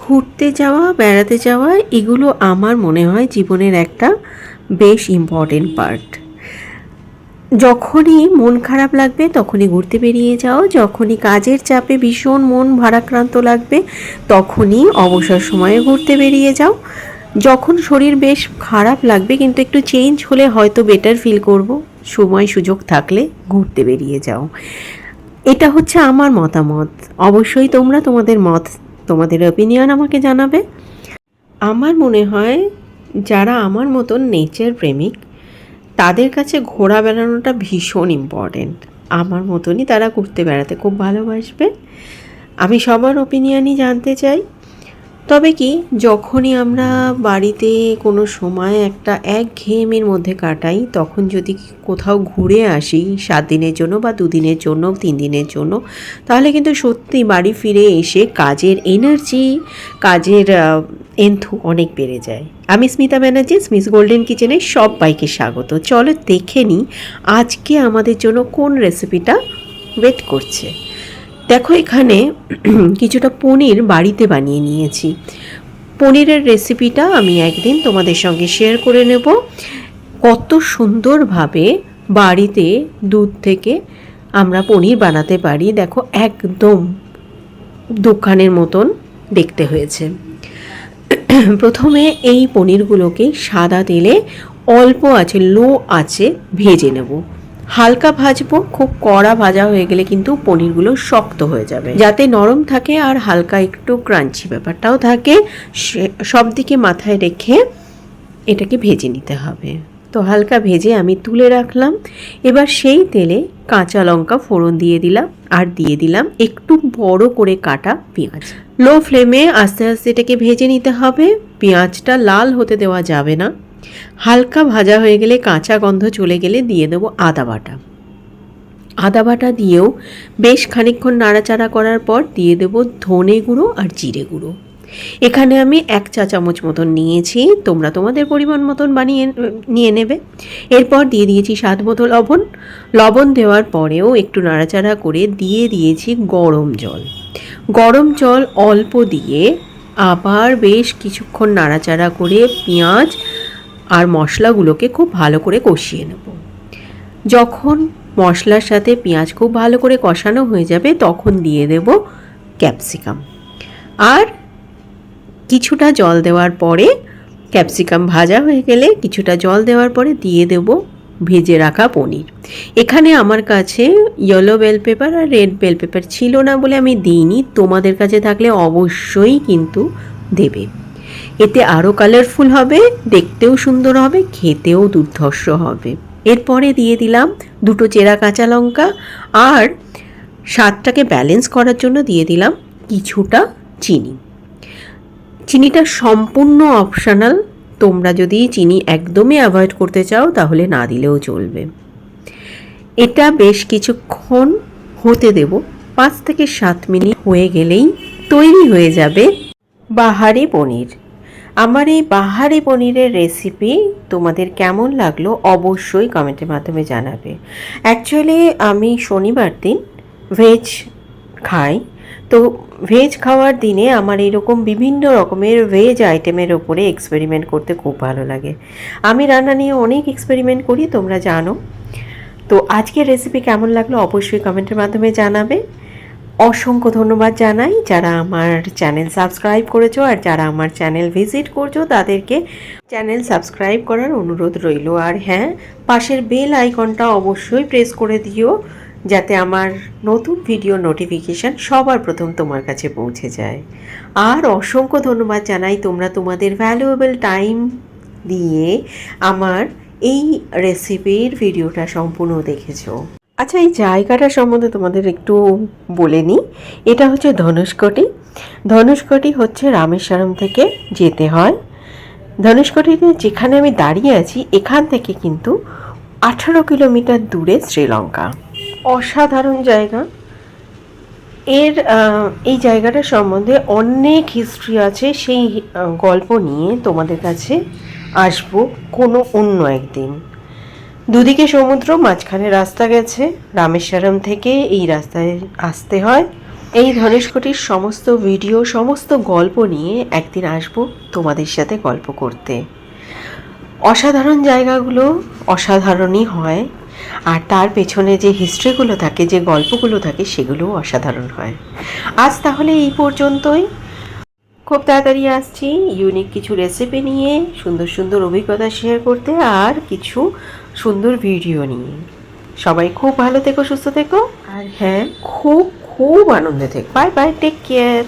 ঘুরতে যাওয়া, বেড়াতে যাওয়া, এগুলো আমার মনে হয় জীবনের একটা বেশ ইম্পর্টেন্ট পার্ট যখনই মন খারাপ লাগবে, তখনই ঘুরতে বেরিয়ে যাও। যখনই কাজের চাপে ভীষণ মন ভারাক্রান্ত লাগবে, তখনই অবসর সময়ে ঘুরতে বেরিয়ে যাও। যখন শরীর বেশ খারাপ লাগবে, কিন্তু একটু চেঞ্জ হলে হয়তো বেটার ফিল করব। সময় সুযোগ থাকলে ঘুরতে বেরিয়ে যাও। এটা হচ্ছে আমার মতামত। অবশ্যই তোমরা তোমাদের মত তোমাদের অপিনিয়ন আমাকে জানাবে। আমার মনে হয় যারা আমার মতন নেচার প্রেমিক, তাদের কাছে ঘোরা বেড়ানোটা ভীষণ ইম্পর্টেন্ট আমার মতনই তারা ঘুরতে বেড়াতে খুব ভালোবাসবে। আমি সবার ওপিনিয়নই জানতে চাই। তবে কি, যখনই আমরা বাড়িতে কোনো সময় একটা এক ঘেয়েমের মধ্যে কাটাই, তখন যদি কোথাও ঘুরে আসি, সাত দিনের জন্য বা দুদিনের জন্য, তিন দিনের জন্য, তাহলে কিন্তু সত্যি বাড়ি ফিরে এসে কাজের এনার্জি কাজের এন্থু অনেক বেড়ে যায়। আমি স্মিতা ব্যানার্জি স্মিস গোল্ডেন কিচেনে সব বাইকে স্বাগত। চলো দেখে নিই আজকে আমাদের জন্য কোন রেসিপিটা ওয়েট করছে। দেখো এখানে কিছুটা পনির বাড়িতে বানিয়ে নিয়েছি। পনিরের রেসিপিটা আমি একদিন তোমাদের সঙ্গে শেয়ার করে নেব। কত সুন্দরভাবে বাড়িতে দুধ থেকে আমরা পনির বানাতে পারি, দেখো একদম দোকানের মতন দেখতে হয়েছে। প্রথমে এই পনিরগুলোকে সাদা তেলে অল্প আছে, লো আছে ভেজে নেব। হালকা ভাজবো, খুব কড়া ভাজা হয়ে গেলে কিন্তু পনিরগুলো শক্ত হয়ে যাবে। যাতে নরম থাকে আর হালকা একটু ক্রাঞ্চি ব্যাপারটাও থাকে সব দিকে মাথায় রেখে এটাকে ভেজে নিতে হবে। তো হালকা ভেজে আমি তুলে রাখলাম। এবার সেই তেলে কাঁচা লঙ্কা ফোড়ন দিয়ে দিলাম আর দিয়ে দিলাম একটু বড় করে কাটা পেঁয়াজ। লো ফ্লেমে আস্তে আস্তে এটাকে ভেজে নিতে হবে। পেঁয়াজটা লাল হতে দেওয়া যাবে না। হালকা ভাজা হয়ে গেলে কাঁচা গন্ধ চলে গেলে দিয়ে দেবো আদা বাটা। আদা বাটা দিয়েও বেশ খানিকক্ষণ নাড়াচাড়া করার পর দিয়ে দেব ধনে গুঁড়ো আর জিরে গুঁড়ো। এখানে আমি এক চা চামচ মতন নিয়েছি, তোমরা তোমাদের পরিমাণ মতন বানিয়ে, নিয়ে নেবে। এরপর দিয়ে দিয়েছি স্বাদ মতো লবণ। লবণ দেওয়ার পরেও একটু নাড়াচাড়া করে দিয়ে দিয়েছি গরম জল। গরম জল অল্প দিয়ে আবার বেশ কিছুক্ষণ নাড়াচাড়া করে পেঁয়াজ আর মশলাগুলোকে খুব ভালো করে কষিয়ে নেব। যখন মশলার সাথে পেঁয়াজ খুব ভালো করে কষানো হয়ে যাবে, তখন দিয়ে দেব ক্যাপসিকাম। আর কিছুটা জল দেওয়ার পরে ক্যাপসিকাম ভাজা হয়ে গেলে কিছুটা জল দেওয়ার পরে দিয়ে দেব ভেজে রাখা পনির। এখানে আমার কাছে ইয়েলো বেল পেপার আর রেড বেল পেপার ছিল না বলে আমি দিইনি, তোমাদের কাছে থাকলে অবশ্যই কিন্তু দেবে। এতে আরও কালারফুল হবে, দেখতেও সুন্দর হবে, খেতেও দুর্ধর্ষ হবে। এরপরে দিয়ে দিলাম দুটো চেরা কাঁচা লঙ্কা আর স্বাদটাকে ব্যালেন্স করার জন্য দিয়ে দিলাম কিছুটা চিনি। চিনিটা সম্পূর্ণ অপশনাল তোমরা যদি চিনি একদমই অ্যাভয়েড করতে চাও, তাহলে না দিলেও চলবে। এটা বেশ কিছুক্ষণ হতে দেব, পাঁচ থেকে সাত মিনিট হয়ে গেলেই তৈরি হয়ে যাবে বাহারি পনির। আমার এই বাহারি পনিরের রেসিপি তোমাদের কেমন লাগল অবশ্যই কমেন্টের মাধ্যমে জানাবে। অ্যাকচুয়ালি আমি শনিবার দিন ভেজ খাই। তো ভেজ খাওয়ার দিনে আমার এরকম বিভিন্ন রকমের ভেজ আইটেমের ওপরে এক্সপেরিমেন্ট করতে খুব ভালো লাগে। আমি রান্না নিয়ে অনেক এক্সপেরিমেন্ট করি, তোমরা জানো। তো আজকের রেসিপি কেমন লাগল অবশ্যই কমেন্টের মাধ্যমে জানাবে। অসংখ্য ধন্যবাদ জানাই যারা আমার চ্যানেল সাবস্ক্রাইব করেছ আর যারা আমার চ্যানেল ভিজিট করছ তাদেরকে চ্যানেল সাবস্ক্রাইব করার অনুরোধ রইল। আর হ্যাঁ পাশের বেল আইকনটা অবশ্যই প্রেস করে দিও যাতে আমার নতুন ভিডিও নোটিফিকেশান সবার প্রথম তোমার কাছে পৌঁছে যায়। আর অসংখ্য ধন্যবাদ জানাই তোমরা তোমাদের ভ্যালুয়েবল টাইম দিয়ে আমার এই রেসিপির ভিডিওটা সম্পূর্ণ দেখেছ। আচ্ছা এই জায়গাটা সম্বন্ধে তোমাদের একটু বলে নিই। এটা হচ্ছে ধনুষ্কটি। ধনুষ্কটি হচ্ছে রামেশ্বরম থেকে যেতে হয়। ধনুষ্কটিতে যেখানে আমি দাঁড়িয়ে আছি, এখান থেকে কিন্তু আঠারো কিলোমিটার দূরে শ্রীলঙ্কা। অসাধারণ জায়গা। এর এই জায়গাটা সম্বন্ধে অনেক হিস্ট্রি আছে। সেই গল্প নিয়ে তোমাদের কাছে আসব কোনো অন্য একদিন। দুদিকে সমুদ্র, মাঝখানে রাস্তা গেছে। রামেশ্বরম থেকে এই রাস্তায় আসতে হয়। এই ধনেশকোটির সমস্ত ভিডিও, সমস্ত গল্প নিয়ে একদিন আসব তোমাদের সাথে গল্প করতে। অসাধারণ জায়গাগুলো অসাধারণই হয়। আর তার পেছনে যে হিস্ট্রিগুলো থাকে, যে গল্পগুলো থাকে, সেগুলোও অসাধারণ হয়। আজ তাহলে এই পর্যন্তই। খুব তাড়াতাড়ি আসছি ইউনিক কিছু রেসিপি নিয়ে, সুন্দর সুন্দর অভিজ্ঞতা শেয়ার করতে আর কিছু সুন্দর ভিডিও নিয়ে। সবাই খুব ভালো থেকো সুস্থ থেকো। আর হ্যাঁ খুব খুব আনন্দে থেকো। Bye bye take care